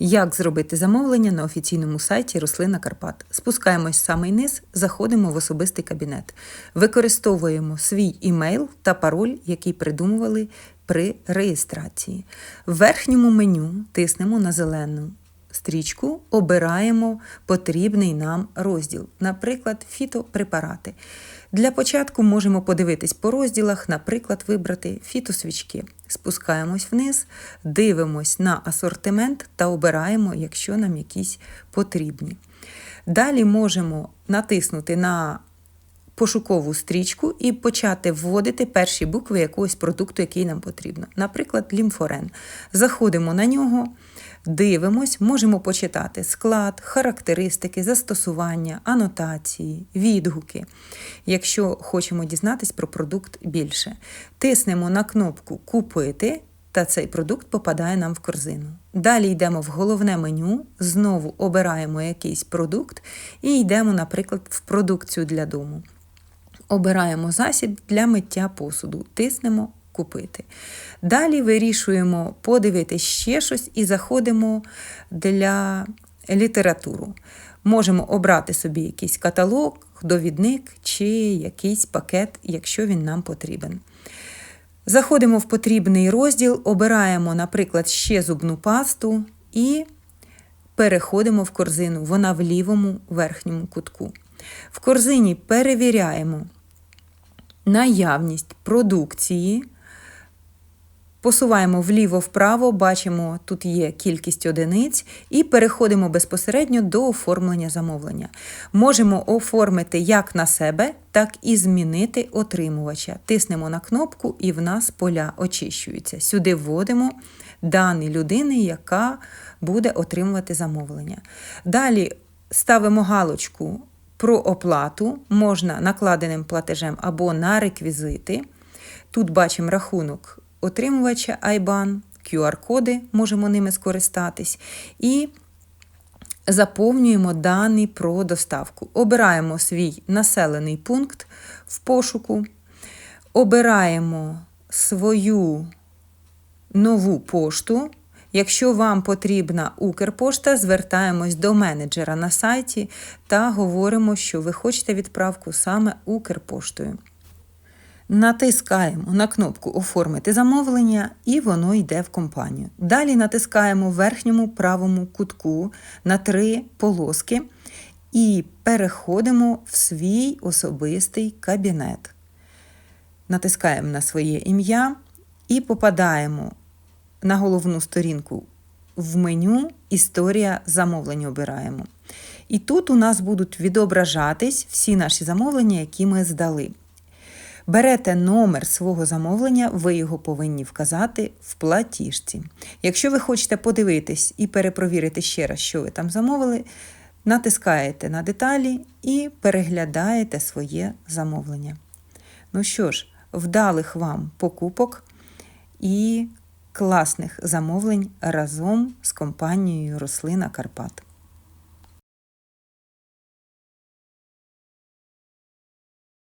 Як зробити замовлення на офіційному сайті Рослина Карпат? Спускаємось в самий низ, заходимо в особистий кабінет, використовуємо свій імейл та пароль, який придумували при реєстрації. В верхньому меню тиснемо на зелену стрічку, обираємо потрібний нам розділ, наприклад, фітопрепарати. Для початку можемо подивитись по розділах, наприклад, вибрати фітосвічки. Спускаємось вниз, дивимось на асортимент та обираємо, якщо нам якісь потрібні. Далі можемо натиснути на пошукову стрічку і почати вводити перші букви якогось продукту, який нам потрібно. Наприклад, лімфорен. Заходимо на нього, дивимось, можемо почитати склад, характеристики, застосування, анотації, відгуки. Якщо хочемо дізнатись про продукт більше, тиснемо на кнопку Купити. Та цей продукт попадає нам в корзину. Далі йдемо в головне меню, знову обираємо якийсь продукт і йдемо, наприклад, в продукцію для дому. Обираємо засіб для миття посуду, тиснемо Купити. Далі вирішуємо подивитись ще щось і заходимо для літературу. Можемо обрати собі якийсь каталог, довідник чи якийсь пакет, якщо він нам потрібен. Заходимо в потрібний розділ, обираємо, наприклад, ще зубну пасту і переходимо в корзину. Вона в лівому верхньому кутку. В корзині перевіряємо наявність продукції. Посуваємо вліво-вправо, бачимо, тут є кількість одиниць, і переходимо безпосередньо до оформлення замовлення. Можемо оформити як на себе, так і змінити отримувача. Тиснемо на кнопку, і в нас поля очищуються. Сюди вводимо дані людини, яка буде отримувати замовлення. Далі ставимо галочку про оплату, можна накладеним платежем або на реквізити. Тут бачимо рахунок отримувача IBAN, QR-коди, можемо ними скористатись. І заповнюємо дані про доставку. Обираємо свій населений пункт в пошуку, обираємо свою нову пошту. Якщо вам потрібна Укрпошта, звертаємось до менеджера на сайті та говоримо, що ви хочете відправку саме Укрпоштою. Натискаємо на кнопку Оформити замовлення і воно йде в компанію. Далі натискаємо в верхньому правому кутку на три полоски і переходимо в свій особистий кабінет. Натискаємо на своє ім'я і попадаємо на головну сторінку в меню Історія замовлень обираємо. І тут у нас будуть відображатись всі наші замовлення, які ми здали. Берете номер свого замовлення, ви його повинні вказати в платіжці. Якщо ви хочете подивитись і перепровірити ще раз, що ви там замовили, натискаєте на деталі і переглядаєте своє замовлення. Ну що ж, вдалих вам покупок і класних замовлень разом з компанією Рослина Карпат.